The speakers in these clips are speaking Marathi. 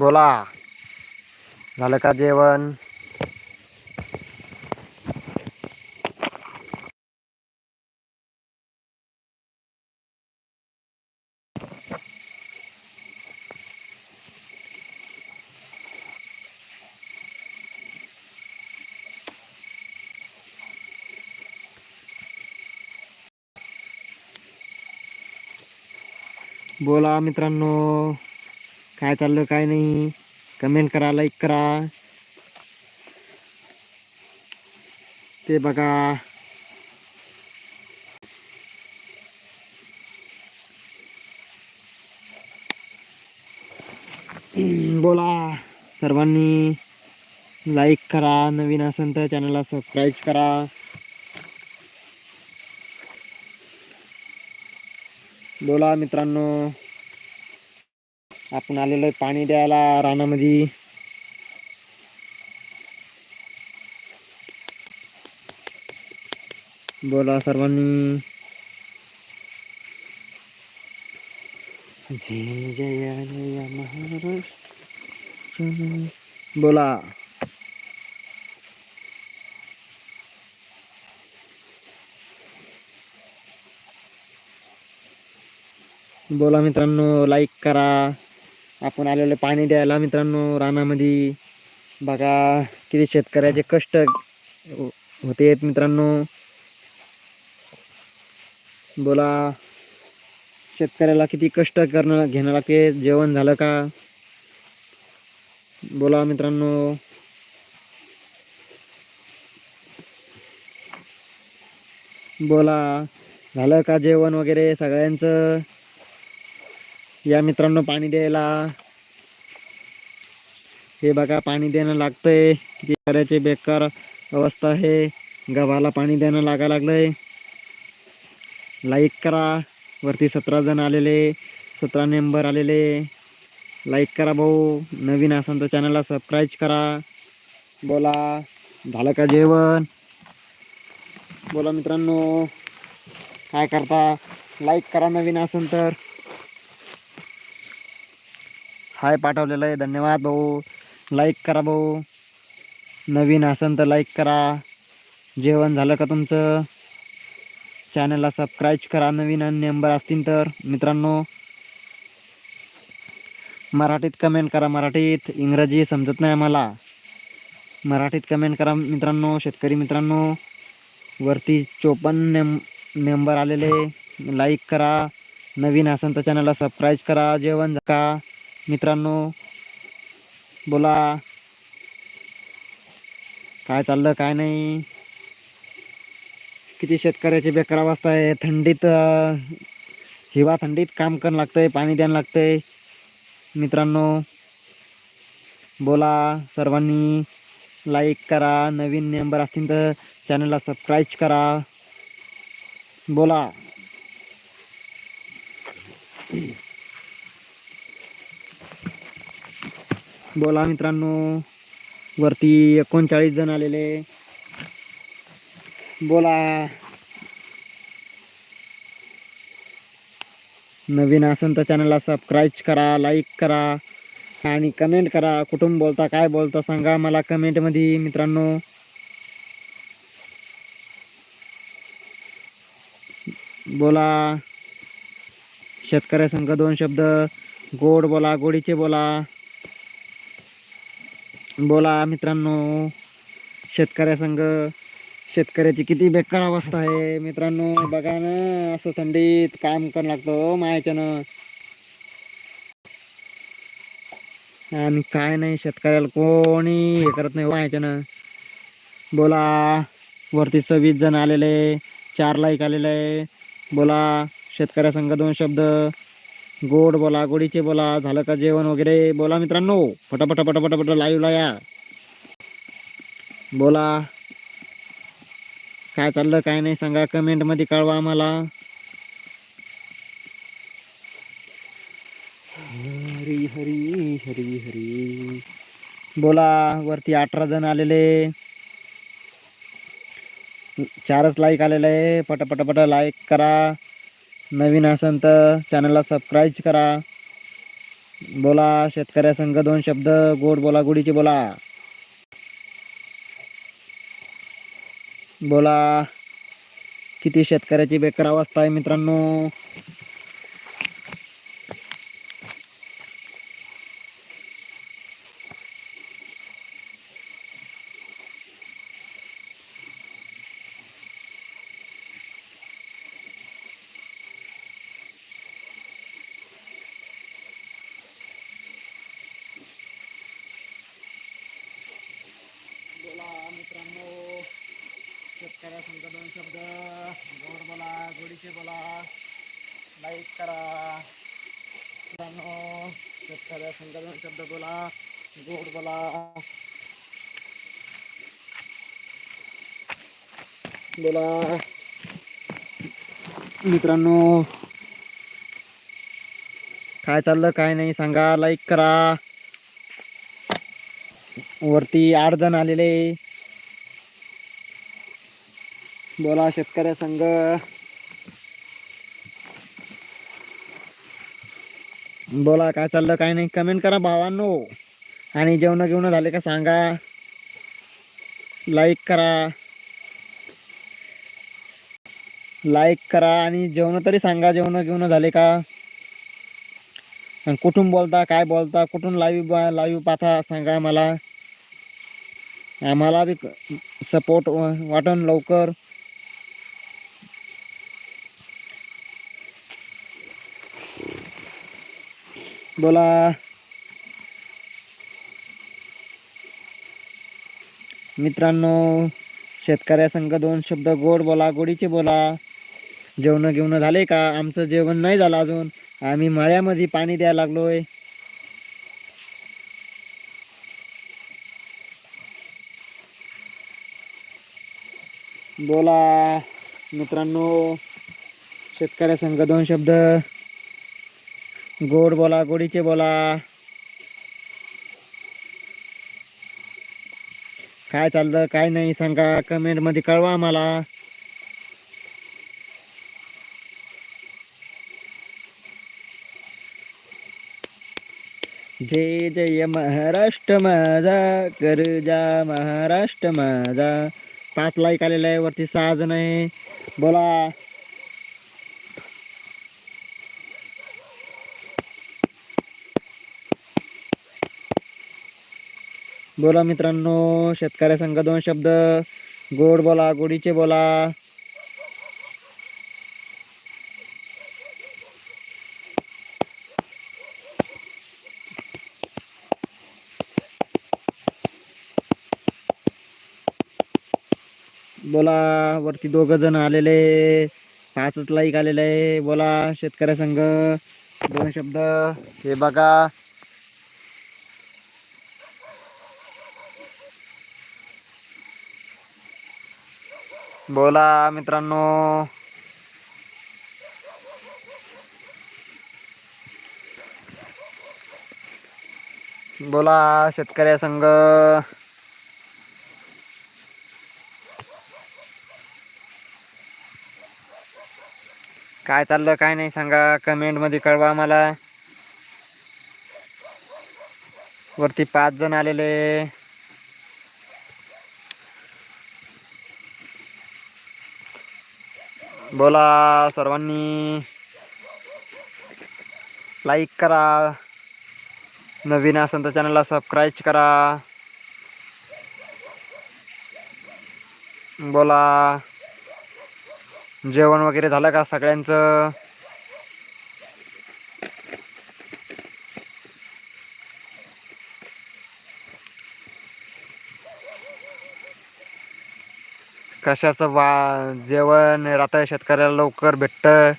बोला. झालं का जेवण? बोला मित्रांनो. काय चाललं काय नाही. कमेंट करा लाईक करा. ते बघा. बोला सर्वांनी. लाईक करा नवीन असेल तर चॅनलला सबस्क्राईब करा. बोला मित्रांनो. आपण आलेलो आहे पाणी द्यायला रानामध्ये. बोला सर्वांनी. जय जय जय महाराष्ट्र. बोला. बोला मित्रांनो लाईक करा. आपण आलेलो पाणी द्यायला. मित्रांनो रानामध्ये बघा किती शेतकऱ्याचे कष्ट होते मित्रांनो. बोला शेतकऱ्याला किती कष्ट करणं घेणं लागते जेवण झालं का? बोला मित्रांनो. बोला झालं का जेवण वगैरे सगळ्यांचं? या मित्रांनो पाणी द्यायला. हे बघा पाणी देणं लागतंय. किती करायचे बेकार अवस्था आहे. गव्हाला पाणी देणं लागा लागलंय. लाईक करा. वरती सतरा जण आलेले. सतरा मेंबर आलेले. लाईक करा भाऊ. नवीन असाल तर चॅनलला सबस्क्राईब करा. बोला. झालं का जेवण? बोला मित्रांनो. काय करता? लाईक करा नवीन असेल तर. हाय पाठवलेलं आहे. धन्यवाद भाऊ. लाईक करा भाऊ. नवीन असेल तर लाईक करा. जेवण झालं का तुमचं? चॅनलला सबस्क्राईब करा. नवीन मेंबर असतील तर. मित्रांनो मराठीत कमेंट करा. मराठीत इंग्रजी समजत नाही आम्हाला. मराठीत कमेंट करा मित्रांनो शेतकरी मित्रांनो. वरती चोपन्न मेंबर आलेले. लाईक करा. नवीन असेल तर चॅनलला सबस्क्राईब करा. जेवण का? मित्रांनो बोला. काय चाललं काय नाही? किती शेतकऱ्याची बेकार अवस्था आहे. थंडीत हिवा थंडीत काम करणं लागतंय पाणी द्यायला लागतंय. मित्रांनो बोला. सर्वांनी लाईक करा. नवीन मेंबर असतील तर चॅनलला सबस्क्राईब करा. बोला. बोला मित्रांनो. वरती एकोणचाळीस जण आलेले. बोला. नवीन असेल तर चॅनलला सबस्क्राईब करा लाईक करा आणि कमेंट करा. कुठून बोलता काय बोलता सांगा मला कमेंटमध्ये मित्रांनो. बोला. शेतकऱ्या संघ दोन शब्द. गोड बोला गोडीचे बोला. बोला मित्रांनो शेतकऱ्या संघ शेतकऱ्याची किती बेकार अवस्था आहे. मित्रांनो बघा ना असं थंडीत काम करावं लागतं हो मायाच्यानं. आणि काय नाही शेतकऱ्याला कोणी हे करत नाही हो मायाच्यानं. बोला वरती सव्वीस जण आलेले चार लाईक आलेले बोला शेतकऱ्या संघ दोन शब्द. गोड बोला गोडीचे बोला झालं का जेवण वगैरे? बोला मित्रांनो फटाफट फटाफट फट लाईव्हला या. बोला. काय चाललं काय नाही सांगा कमेंटमध्ये कळवा आम्हाला. हरी हरी हरी हरी. बोला वरती अठरा जण आलेले. चारच लाईक आलेले. आहे पटापटापट लाईक करा. नवीन असेल तर चॅनलला सबस्क्राईब करा. बोला शेतकऱ्या संघ दोन शब्द गोड बोला गोडीचे बोला. बोला किती शेतकऱ्याची बेकार अवस्था आहे मित्रांनो बोला मित्रांनो शेतकऱ्या समजा दोन शब्द गोड बोला गोडीचे बोला लाईक करा. मित्रांनो शेतकऱ्या समजा दोन शब्द बोला गोड बोला. बोला. मित्रांनो काय चाललं काय नाही सांगा लाईक करा. वरती आठ जण आलेले. बोला शेतकऱ्या संघ. बोला काय चाललं काय नाही कमेंट करा भावांनो. आणि जेवण घेऊन झाले का सांगा. लाईक करा. लाईक करा आणि जेवण तरी सांगा जेवण घेऊन झाले का? आणि कुठून बोलता काय बोलता कुठून लाईव्ह लाईव्ह पाहता सांगा मला आम्हाला बी सपोर्ट वाटन लवकर. बोला. मित्रांनो शेतकऱ्या संघ दोन शब्द गोड बोला गोडीचे बोला. जेवण घेऊन झाले का? आमचं जेवण नाही झालं अजून. आम्ही मळ्यामध्ये पाणी द्यायला लागलोय. बोला. मित्रांनो शेतकऱ्या संघ दोन शब्द गोड बोला गोडीचे बोला. काय चाललं काय नाही सांगा कमेंटमध्ये कळवा आम्हाला. जय जय महाराष्ट्र माझा गरजा महाराष्ट्र माझा. पाच लाईक आलेला आहे वरती सहा जण आहे. बोला. बोला मित्रांनो शेतकऱ्या संघ दोन शब्द. गोड बोला गोडीचे बोला. बोला वरती दोघ जण आलेले. पाचच लाईक आलेले. बोला शेतकऱ्या संघ दोन शब्द. हे बघा. बोला मित्रांनो. बोला शेतकऱ्या संघ. काय चाललं काय नाही सांगा. कमेंटमध्ये कळवा मला वरती पाच जण आलेले. बोला सर्वांनी. लाईक करा. नवीन असेल तर चॅनलला सबस्क्राईब करा. बोला. जेवण वगैरे झालं का सगळ्यांचं? कशाचं वा जेवण राहतं शेतकऱ्याला लवकर भेटतं.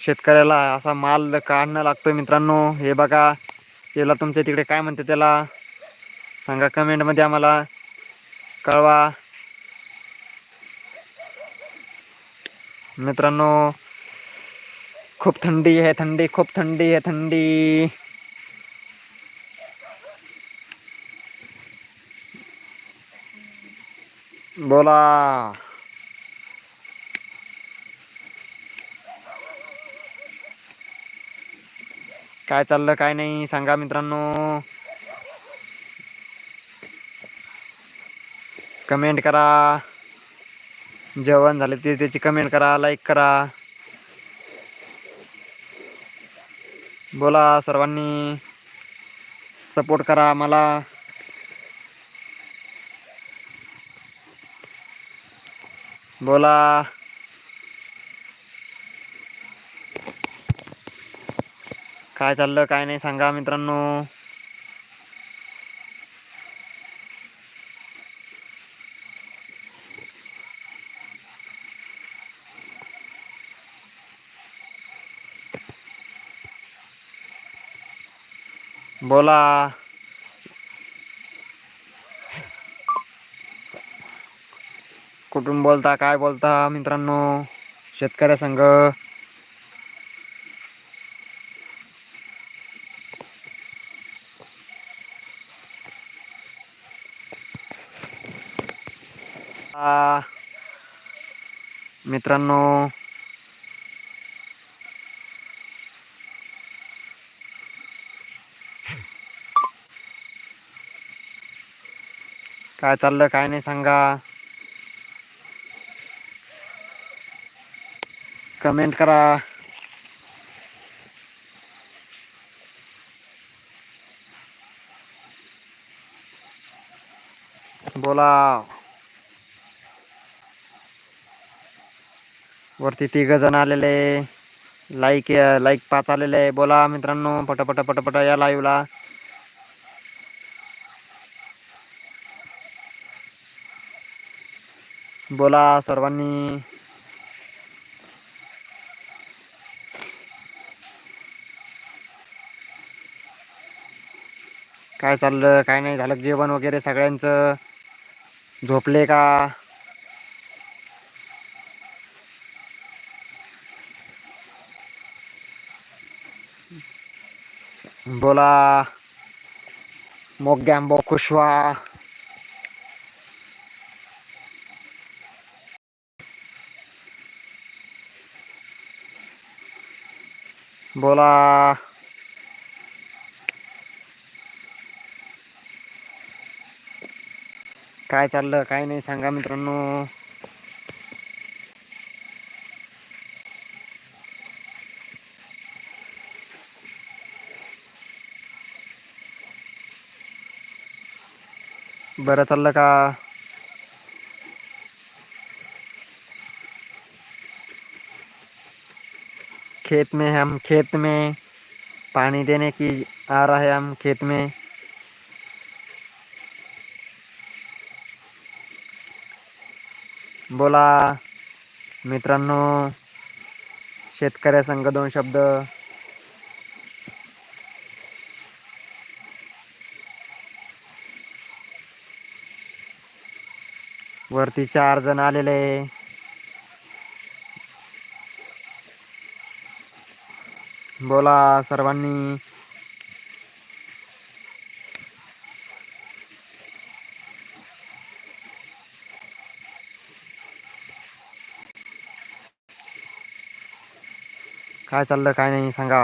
शेतकऱ्याला असा माल काढणं लागतो मित्रांनो. हे बघा याला तुमच्या तिकडे काय म्हणते त्याला? सांगा कमेंटमध्ये आम्हाला. कळवा. मित्रांनो खूप थंडी आहे थंडी खूप थंडी आहे थंडी. बोला. काय चाललं काय नाही सांगा मित्रांनो. कमेंट करा. जेवण झाले ते त्याची कमेंट करा लाईक करा. बोला सर्वांनी. सपोर्ट करा मला. बोला काय चाललं काय नाही सांगा मित्रांनो. बोला. कुठून बोलता काय बोलता मित्रांनो? शेतकऱ्या संघ मित्रांनो काय चाललं काय नाही सांगा. कमेंट करा. बोला. वरती तिघ जण आलेले लाईक लाईक पाच आलेले बोला मित्रांनो पटापट पटापट या लाईव्हला बोला सर्वांनी. काय चाललं काय नाही झालं जेवण वगैरे सगळ्यांचं? झोपले का? बोला. मोग्याम्बो कुशवा बोला. काय चाललं? काय नाही, सांगा मित्रांनो. बरं चाललं का? खेत में हम, खेत में पानी देने की आ रहा है हम, खेत में. बोला. मित्रांनो शेतकऱ्या संघ दोन शब्द. वरती चार जण आलेले. बोला सर्वांनी. काय चाललं काय नाही सांगा.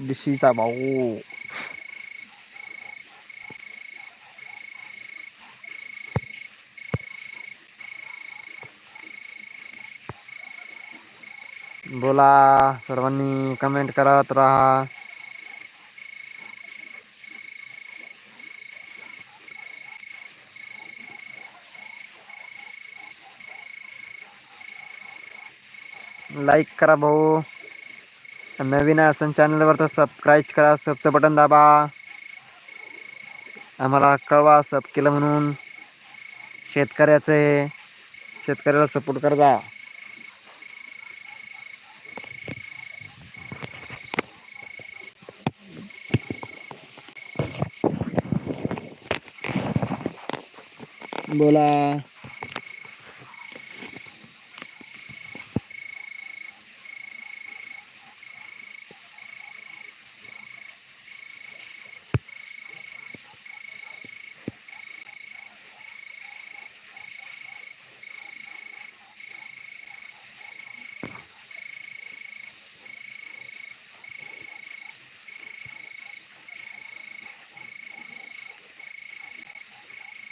डिशीचा भाऊ. बोला सर्वांनी कमेंट करत राहा. लाईक करा भाऊ। नवीन असन चॅनलवर तर सबस्क्राईब करा सबचं बटन दाबा। आम्हाला कळवा सब केलं म्हणून। शेतकऱ्याचं हे शेतकऱ्याला सपोर्ट करता।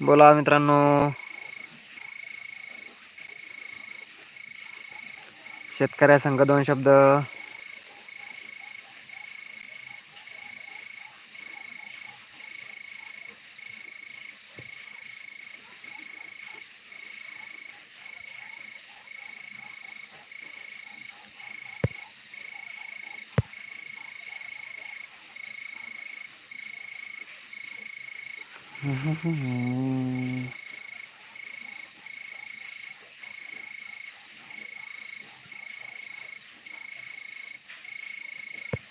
बोला मित्रांनो. शेतकऱ्या संघ दोन शब्द.